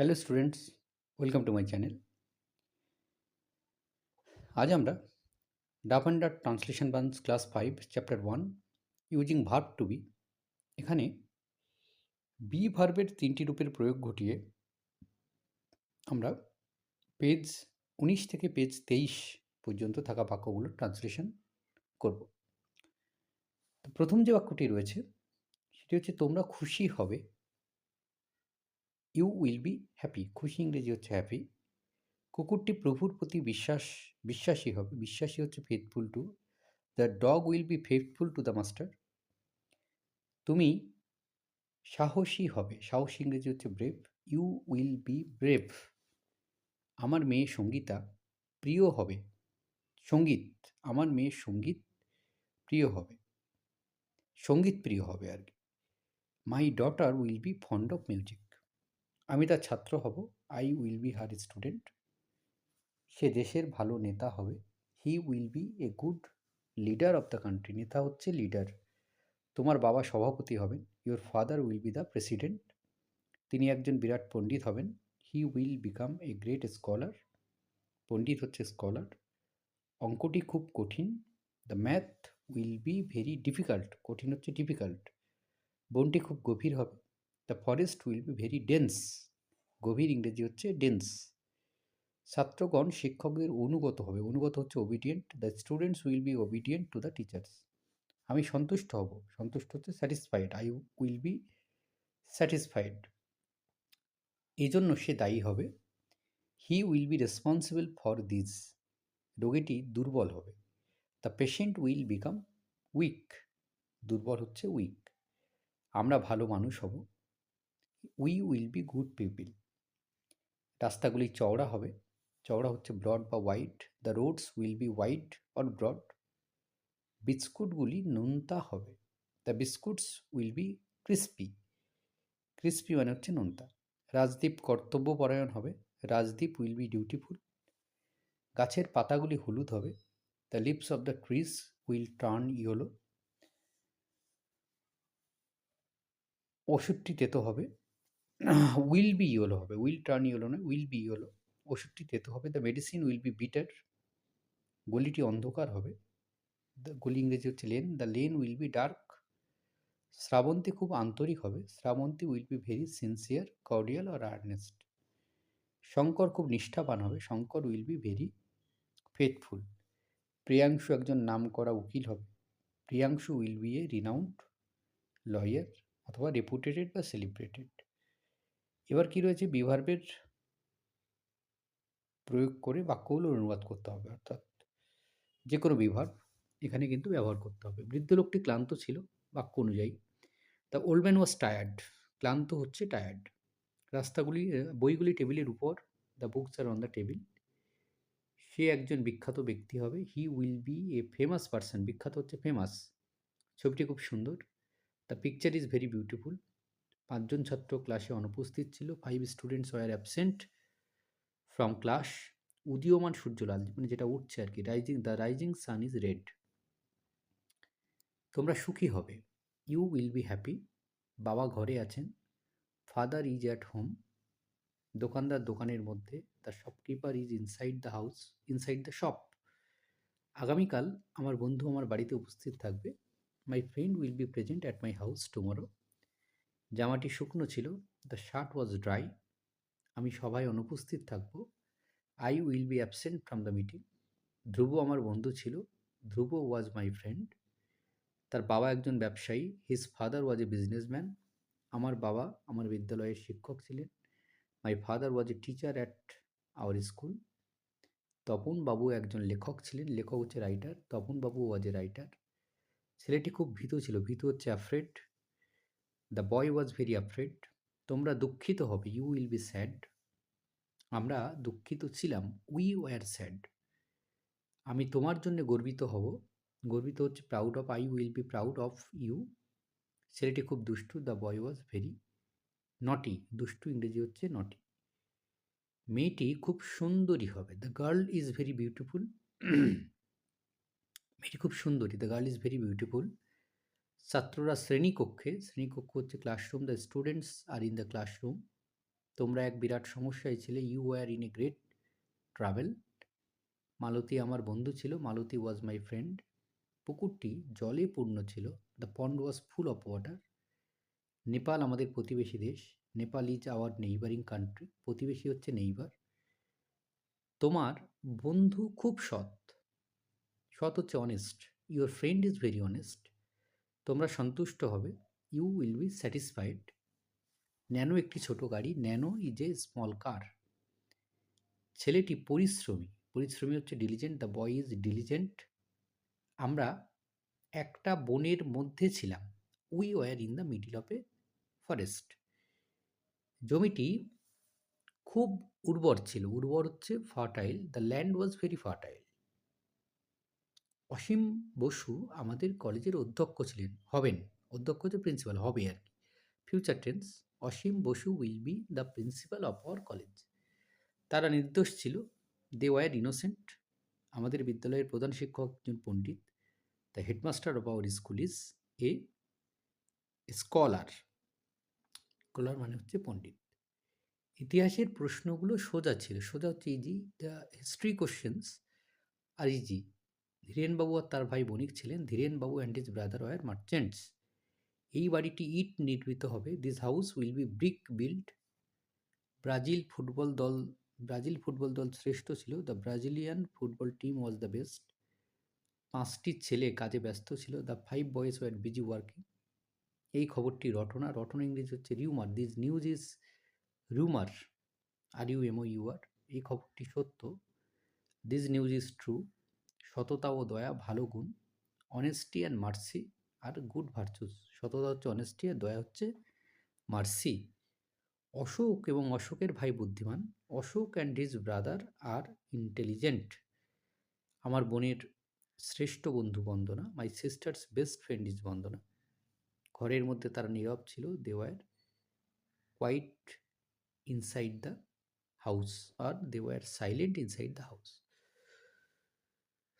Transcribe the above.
Hello students welcome to my channel আজ আমরা ডাফ under translation buns class five chapter one using verb to be এখানে be ভার্বের তিনটি রূপের প্রয়োগ ঘটিয়ে আমরা পেজ উনিশ থেকে পেজ তেইশ পর্যন্ত থাকা বাক্যগুলোর ট্রান্সলেশন করব। প্রথম যে বাক্যটি রয়েছে, সেটি হচ্ছে তোমরা খুশি হবে ইউ উইল বি হ্যাপি। খুশি ইংরেজি হচ্ছে হ্যাপি। কুকুরটি প্রভুর প্রতি বিশ্বাস, বিশ্বাসী হবে। বিশ্বাসী হচ্ছে faithful to the dog will be faithful to the master তুমি সাহসী হবে। সাহসী ইংরেজি হচ্ছে brave you will be brave আমার মেয়ে সঙ্গীতা প্রিয় হবে। সংগীত। আমার মেয়ে সংগীত প্রিয় হবে। সংগীত প্রিয় হবে আর কি। My daughter will be fond of music আমি তার ছাত্র হব। I will be her student সে দেশের ভালো নেতা হবে। He will be a good leader of the country নেতা হচ্ছে লিডার তোমার বাবা সভাপতি হবেন। Your father will be the president তিনি একজন বিরাট পণ্ডিত হবেন। He will become a great scholar পণ্ডিত হচ্ছে স্কলার অঙ্কটি খুব কঠিন। The math will be very difficult কঠিন হচ্ছে ডিফিকাল্ট বনটি খুব গভীর হবে। The forest will be very dense গভীর ইংরেজি হচ্ছে ডেন্স ছাত্রগণ শিক্ষকদের অনুগত হবে। অনুগত হচ্ছে obedient the students will be obedient to the teachers আমি সন্তুষ্ট হব। সন্তুষ্ট হচ্ছে satisfied I will be satisfied এই জন্য সে দায়ী হবে। He will be responsible for this রোগীটি দুর্বল হবে। The patient will become weak দুর্বল হচ্ছে উইক আমরা ভালো মানুষ হব। We will be good people রাস্তাগুলি চওড়া হবে। চওড়া হচ্ছে ব্রড বা wide the roads will be wide or broad বিস্কুটগুলি নোনতা হবে। The biscuits will be crispy crispy মানে হচ্ছে নোনতা। রাজদীপ কর্তব্যপরায়ণ হবে। রাজদীপ উইল বি ডিউটিফুল গাছের পাতাগুলি হলুদ হবে। The leaves of the trees will turn yellow ওষুধটি তেতো হবে। উইল বি ইয়েলো হবে। উইল টার্ন ইয়েলো নয় উইল বি ইয়েলো ওষুধটি তেতো হবে। The medicine will be bitter গলিটি অন্ধকার হবে। দ্য গলি ইংরেজি হচ্ছে lane. The lane will be dark Shrabanti খুব আন্তরিক হবে। Shrabanti will be very sincere cordial R earnest Shankar খুব নিষ্ঠাবান হবে। Shankar will be very faithful Priyanshu একজন নাম করা উকিল হবে। Priyanshu will be a renowned lawyer অথবা রেপুটেটেড বা সেলিব্রেটেড এবার কি রয়েছে? বিভার্বের প্রয়োগ করে বাক্যগুলো অনুবাদ করতে হবে, অর্থাৎ যে কোনো বিভাগ এখানে কিন্তু ব্যবহার করতে হবে। বৃদ্ধ লোকটি ক্লান্ত ছিল বাক্য অনুযায়ী। The old man was tired ক্লান্ত হচ্ছে টায়ার্ড রাস্তাগুলি বইগুলি টেবিলের উপর the books are on the table সে একজন বিখ্যাত ব্যক্তি হবে। He will be a famous person বিখ্যাত হচ্ছে ফেমাস ছবিটি খুব সুন্দর। The picture is very beautiful পাঁচজন ছাত্র ক্লাসে অনুপস্থিত ছিল। Five students were absent from class উদীয়মান সূর্য লাল মানে যেটা উঠছে আর কি rising the rising sun is red তোমরা সুখী হবে। ইউ উইল বি হ্যাপি বাবা ঘরে আছেন। ফাদার ইজ অ্যাট হোম দোকানদার দোকানের মধ্যে। The shopkeeper is inside the house inside the shop আগামীকাল আমার বন্ধু আমার বাড়িতে উপস্থিত থাকবে। My friend will be present at my house tomorrow জামাটি শুকনো ছিল দ্য শার্ট ওয়াজ ড্রাই আমি সবাই অনুপস্থিত থাকব I will be absent from the meeting Dhruba আমার বন্ধু ছিল, ধ্রুব ওয়াজ মাই ফ্রেন্ড তার বাবা একজন ব্যবসায়ী his father was a businessman আমার বাবা আমার বিদ্যালয়ের শিক্ষক ছিলেন my father was a teacher at our school Tapan Babu একজন লেখক ছিলেন, লেখক হচ্ছে writer Tapan Babu was a writer ছেলেটি খুব ভীত ছিল, ভীত হচ্ছে afraid the boy was very afraid তোমরা দুঃখিত হবে ইউ উইল বি স্যাড আমরা দুঃখিত ছিলাম উই ওয়ার স্যাড আমি তোমার জন্য গর্বিত হব। গর্বিত হচ্ছে proud of I will be proud of you ছেলেটি খুব দুষ্টু দ্য বয় ওয়াজ ভেরি নটি দুষ্টু ইংরেজি হচ্ছে নটি মেয়েটি খুব সুন্দরী হবে। The girl is very beautiful মেয়েটি খুব সুন্দরী। The girl is very beautiful ছাত্ররা শ্রেণীকক্ষে, শ্রেণীকক্ষ হচ্ছে classroom the students are in the classroom তোমরা এক বিরাট সমস্যায় ছিলে you were in a great travel Malati আমার বন্ধু ছিল, মালতী ওয়াজ মাই ফ্রেন্ড পুকুরটি জলে পূর্ণ ছিল the pond was full of water Nepal আমাদের প্রতিবেশী দেশ, Nepal is our neighbouring country প্রতিবেশী হচ্ছে নেইবার তোমার বন্ধু খুব সৎ সৎ হচ্ছে honest your friend is very honest তোমরা সন্তুষ্ট হবে। You will be satisfied Nano একটি ছোট গাড়ি, Nano is a small car ছেলেটি পরিশ্রমী। পরিশ্রমী হচ্ছে diligent the boy is diligent আমরা একটা বনের মধ্যে ছিলাম। We were in the middle of a forest জমিটি খুব উর্বর ছিল। উর্বর হচ্ছে fertile the land was very fertile Asim Basu আমাদের কলেজের অধ্যক্ষ ছিলেন, হবেন। অধ্যক্ষ হচ্ছে প্রিন্সিপাল হবে আর কি। Future tense Asim Basu will be the principal of our college তারা নির্দোষ ছিল দে ওয়ার ইনোসেন্ট আমাদের বিদ্যালয়ের প্রধান শিক্ষক একজন পণ্ডিত। The headmaster of our school is a scholar scholar মানে হচ্ছে পণ্ডিত। ইতিহাসের প্রশ্নগুলো সোজা ছিল। সোজা হচ্ছে easy the history questions are easy Dhirenbabu আর তার ভাই বণিক ছিলেন Dhirenbabu and his brother were merchants এই বাড়িটি ইট নির্মিত হবে। This house will be brick build Brazil football দল, ব্রাজিল ফুটবল দল শ্রেষ্ঠ ছিল। The Brazilian football team was the best পাঁচটি ছেলে কাজে ব্যস্ত ছিল। The five boys were busy working এই খবরটি রটনা। রটনা ইংরেজি হচ্ছে rumour this news is rumour R U M O U R এই খবরটি সত্য। দিস নিউজ ইজ ট্রু সততা ও দয়া ভালো গুণ honesty and mercy are good virtues সততা হচ্ছে অনেস্টি আর দয়া হচ্ছে মার্সি অশোক এবং অশোকের ভাই বুদ্ধিমান, Ashok and his brother are intelligent আমার বোনের শ্রেষ্ঠ বন্ধু Bandana my sister's best friend is Bandana. ঘরের মধ্যে তারা নীরব ছিল, they were quiet inside the house or they were silent inside the house